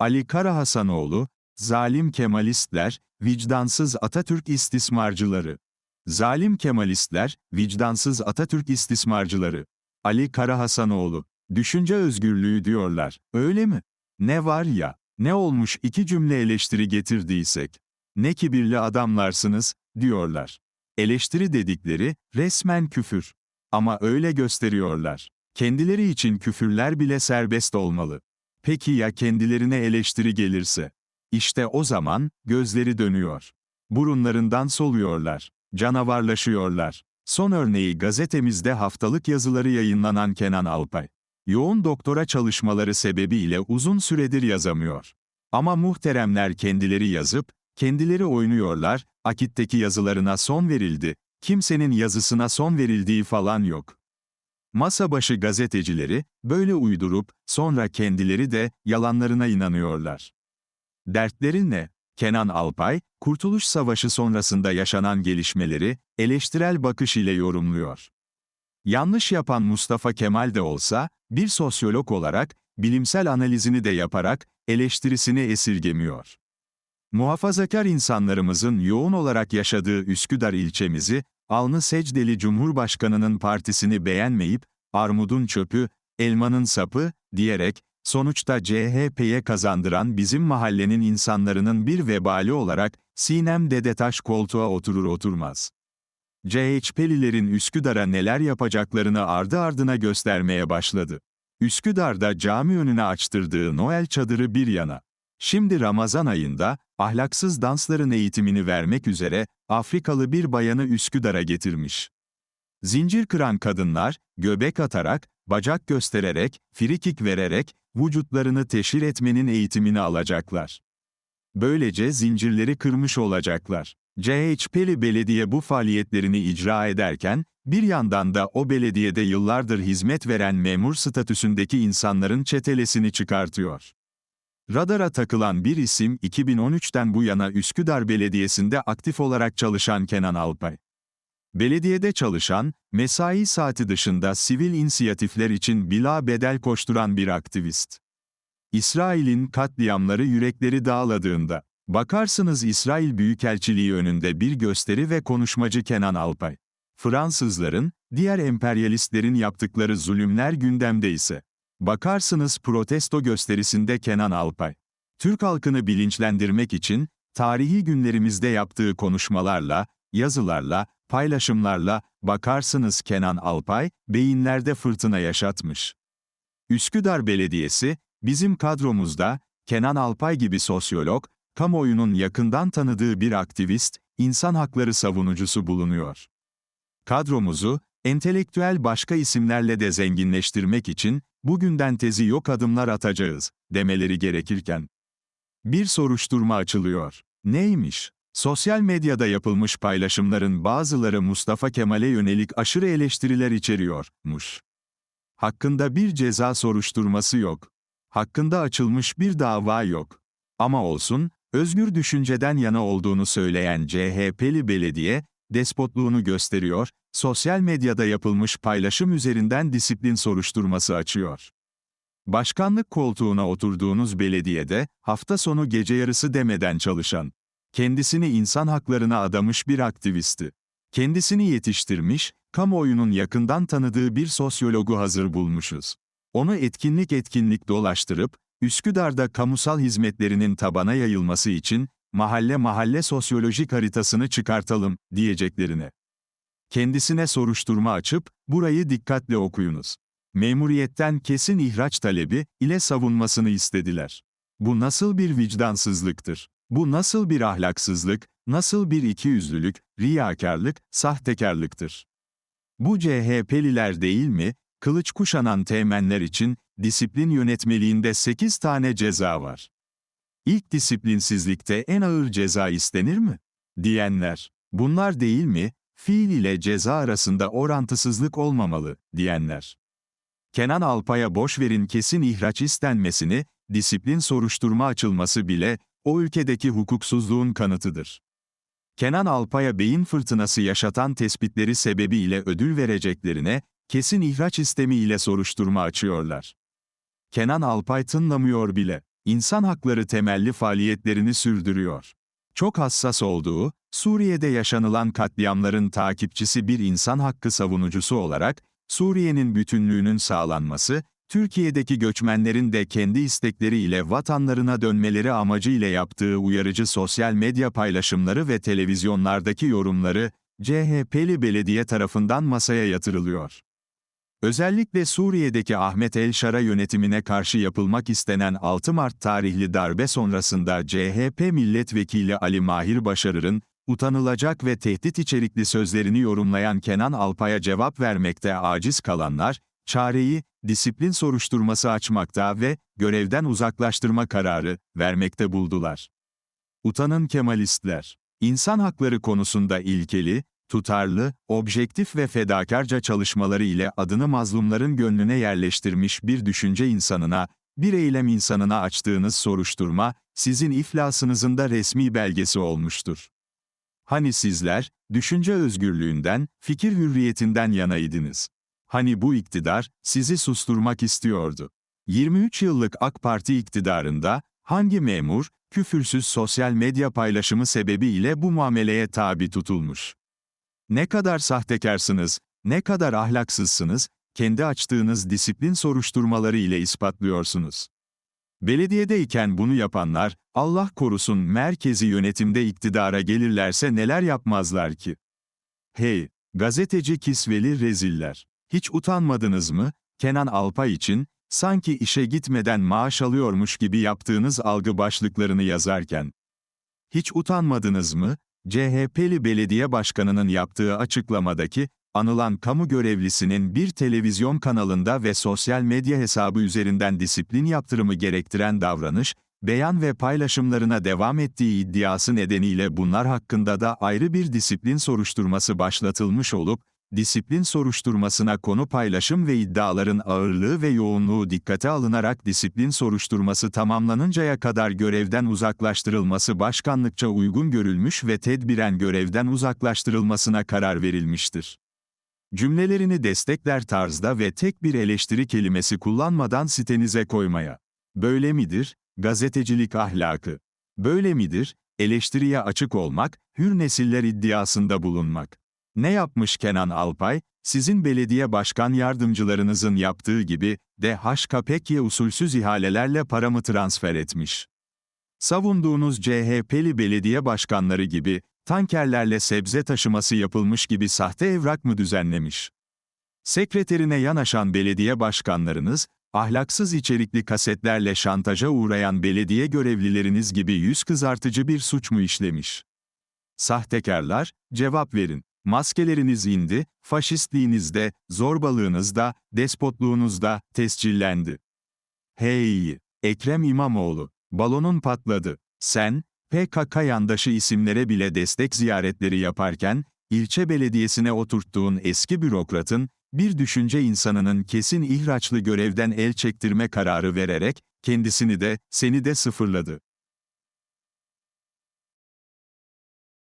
Ali Karahasanoğlu, zalim Kemalistler, vicdansız Atatürk istismarcıları. Zalim Kemalistler, vicdansız Atatürk istismarcıları. Ali Karahasanoğlu, düşünce özgürlüğü diyorlar, öyle mi? Ne var ya, ne olmuş iki cümle eleştiri getirdiysek? Ne kibirli adamlarsınız, diyorlar. Eleştiri dedikleri, resmen küfür. Ama öyle gösteriyorlar. Kendileri için küfürler bile serbest olmalı. Peki ya kendilerine eleştiri gelirse? İşte o zaman, gözleri dönüyor. Burunlarından soluyorlar. Canavarlaşıyorlar. Son örneği gazetemizde haftalık yazıları yayınlanan Kenan Alpay. Yoğun doktora çalışmaları sebebiyle uzun süredir yazamıyor. Ama muhteremler kendileri yazıp, kendileri oynuyorlar, Akit'teki yazılarına son verildi, kimsenin yazısına son verildiği falan yok. Masa başı gazetecileri, böyle uydurup, sonra kendileri de, yalanlarına inanıyorlar. Dertleri ne? Kenan Alpay, Kurtuluş Savaşı sonrasında yaşanan gelişmeleri, eleştirel bakış ile yorumluyor. Yanlış yapan Mustafa Kemal de olsa, bir sosyolog olarak, bilimsel analizini de yaparak, eleştirisini esirgemiyor. Muhafazakar insanlarımızın yoğun olarak yaşadığı Üsküdar ilçemizi, alnı secdeli Cumhurbaşkanı'nın partisini beğenmeyip, armudun çöpü, elmanın sapı, diyerek, sonuçta CHP'ye kazandıran bizim mahallenin insanların bir vebali olarak, Sinem Dedetaş koltuğa oturur oturmaz. CHP'lilerin Üsküdar'a neler yapacaklarını ardı ardına göstermeye başladı. Üsküdar'da cami önüne açtırdığı Noel çadırı bir yana. Şimdi Ramazan ayında, ahlaksız dansların eğitimini vermek üzere, Afrikalı bir bayanı Üsküdar'a getirmiş. Zincir kıran kadınlar, göbek atarak, bacak göstererek, frikik vererek, vücutlarını teşhir etmenin eğitimini alacaklar. Böylece zincirleri kırmış olacaklar. CHP'li belediye bu faaliyetlerini icra ederken, bir yandan da o belediyede yıllardır hizmet veren memur statüsündeki insanların çetelesini çıkartıyor. Radara takılan bir isim 2013'ten bu yana Üsküdar Belediyesi'nde aktif olarak çalışan Kenan Alpay. Belediyede çalışan, mesai saati dışında sivil inisiyatifler için bila bedel koşturan bir aktivist. İsrail'in katliamları yürekleri dağladığında, bakarsınız İsrail Büyükelçiliği önünde bir gösteri ve konuşmacı Kenan Alpay. Fransızların, diğer emperyalistlerin yaptıkları zulümler gündemde ise, bakarsınız protesto gösterisinde Kenan Alpay. Türk halkını bilinçlendirmek için, tarihi günlerimizde yaptığı konuşmalarla, yazılarla, paylaşımlarla, bakarsınız Kenan Alpay, beyinlerde fırtına yaşatmış. Üsküdar Belediyesi, bizim kadromuzda, Kenan Alpay gibi sosyolog, kamuoyunun yakından tanıdığı bir aktivist, insan hakları savunucusu bulunuyor. Kadromuzu, entelektüel başka isimlerle de zenginleştirmek için, bugünden tezi yok adımlar atacağız, demeleri gerekirken. Bir soruşturma açılıyor. Neymiş? Sosyal medyada yapılmış paylaşımların bazıları Mustafa Kemal'e yönelik aşırı eleştiriler içeriyormuş. Hakkında bir ceza soruşturması yok. Hakkında açılmış bir dava yok. Ama olsun, özgür düşünceden yana olduğunu söyleyen CHP'li belediye, despotluğunu gösteriyor, sosyal medyada yapılmış paylaşım üzerinden disiplin soruşturması açıyor. Başkanlık koltuğuna oturduğunuz belediyede, hafta sonu gece yarısı demeden çalışan, kendisini insan haklarına adamış bir aktivisti. Kendisini yetiştirmiş, kamuoyunun yakından tanıdığı bir sosyologu hazır bulmuşuz. Onu etkinlik etkinlik dolaştırıp, Üsküdar'da kamusal hizmetlerinin tabana yayılması için, mahalle mahalle sosyolojik haritasını çıkartalım, diyeceklerine. Kendisine soruşturma açıp, burayı dikkatle okuyunuz. Memuriyetten kesin ihraç talebi ile savunmasını istediler. Bu nasıl bir vicdansızlıktır? Bu nasıl bir ahlaksızlık, nasıl bir ikiyüzlülük, riyakarlık, sahtekarlıktır? Bu CHP'liler değil mi, kılıç kuşanan teğmenler için, disiplin yönetmeliğinde 8 tane ceza var. İlk disiplinsizlikte en ağır ceza istenir mi? Diyenler, bunlar değil mi, fiil ile ceza arasında orantısızlık olmamalı, diyenler. Kenan Alpay'a boş verin kesin ihraç istenmesini, disiplin soruşturma açılması bile, o ülkedeki hukuksuzluğun kanıtıdır. Kenan Alpay'a beyin fırtınası yaşatan tespitleri sebebiyle ödül vereceklerine, kesin ihraç istemi ile soruşturma açıyorlar. Kenan Alpay tınlamıyor bile. İnsan hakları temelli faaliyetlerini sürdürüyor. Çok hassas olduğu, Suriye'de yaşanılan katliamların takipçisi bir insan hakkı savunucusu olarak, Suriye'nin bütünlüğünün sağlanması, Türkiye'deki göçmenlerin de kendi istekleriyle vatanlarına dönmeleri amacıyla yaptığı uyarıcı sosyal medya paylaşımları ve televizyonlardaki yorumları, CHP'li belediye tarafından masaya yatırılıyor. Özellikle Suriye'deki Ahmet El-Şara yönetimine karşı yapılmak istenen 6 Mart tarihli darbe sonrasında CHP milletvekili Ali Mahir Başarır'ın, utanılacak ve tehdit içerikli sözlerini yorumlayan Kenan Alpay'a cevap vermekte aciz kalanlar, çareyi, disiplin soruşturması açmakta ve görevden uzaklaştırma kararı vermekte buldular. Utanın Kemalistler. İnsan hakları konusunda ilkeli, tutarlı, objektif ve fedakarca çalışmaları ile adını mazlumların gönlüne yerleştirmiş bir düşünce insanına, bir eylem insanına açtığınız soruşturma, sizin iflasınızın da resmi belgesi olmuştur. Hani sizler, düşünce özgürlüğünden, fikir hürriyetinden yanaydınız. Hani bu iktidar, sizi susturmak istiyordu. 23 yıllık AK Parti iktidarında, hangi memur, küfürsüz sosyal medya paylaşımı sebebiyle bu muameleye tabi tutulmuş? Ne kadar sahtekarsınız, ne kadar ahlaksızsınız, kendi açtığınız disiplin soruşturmaları ile ispatlıyorsunuz. Belediyedeyken bunu yapanlar, Allah korusun merkezi yönetimde iktidara gelirlerse neler yapmazlar ki? Hey, gazeteci kisveli reziller! Hiç utanmadınız mı, Kenan Alpay için, sanki işe gitmeden maaş alıyormuş gibi yaptığınız algı başlıklarını yazarken? Hiç utanmadınız mı, CHP'li belediye başkanının yaptığı açıklamadaki, anılan kamu görevlisinin bir televizyon kanalında ve sosyal medya hesabı üzerinden disiplin yaptırımı gerektiren davranış, beyan ve paylaşımlarına devam ettiği iddiası nedeniyle bunlar hakkında da ayrı bir disiplin soruşturması başlatılmış olup, disiplin soruşturmasına konu paylaşım ve iddiaların ağırlığı ve yoğunluğu dikkate alınarak disiplin soruşturması tamamlanıncaya kadar görevden uzaklaştırılması başkanlıkça uygun görülmüş ve tedbiren görevden uzaklaştırılmasına karar verilmiştir. Cümlelerini destekler tarzda ve tek bir eleştiri kelimesi kullanmadan sitenize koymaya. Böyle midir, gazetecilik ahlakı? Böyle midir, eleştiriye açık olmak, hür nesiller iddiasında bulunmak? Ne yapmış Kenan Alpay? Sizin belediye başkan yardımcılarınızın yaptığı gibi, DHKPK usulsüz ihalelerle paramı transfer etmiş. Savunduğunuz CHP'li belediye başkanları gibi, tankerlerle sebze taşıması yapılmış gibi sahte evrak mı düzenlemiş? Sekreterine yanaşan belediye başkanlarınız, ahlaksız içerikli kasetlerle şantaja uğrayan belediye görevlileriniz gibi yüz kızartıcı bir suç mu işlemiş? Sahtekarlar, cevap verin. Maskeleriniz indi, faşistliğinizde, zorbalığınızda, despotluğunuzda tescillendi. Hey! Ekrem İmamoğlu, balonun patladı. Sen, PKK yandaşı isimlere bile destek ziyaretleri yaparken, ilçe belediyesine oturttuğun eski bürokratın, bir düşünce insanının kesin ihraçlı görevden el çektirme kararı vererek, kendisini de, seni de sıfırladı.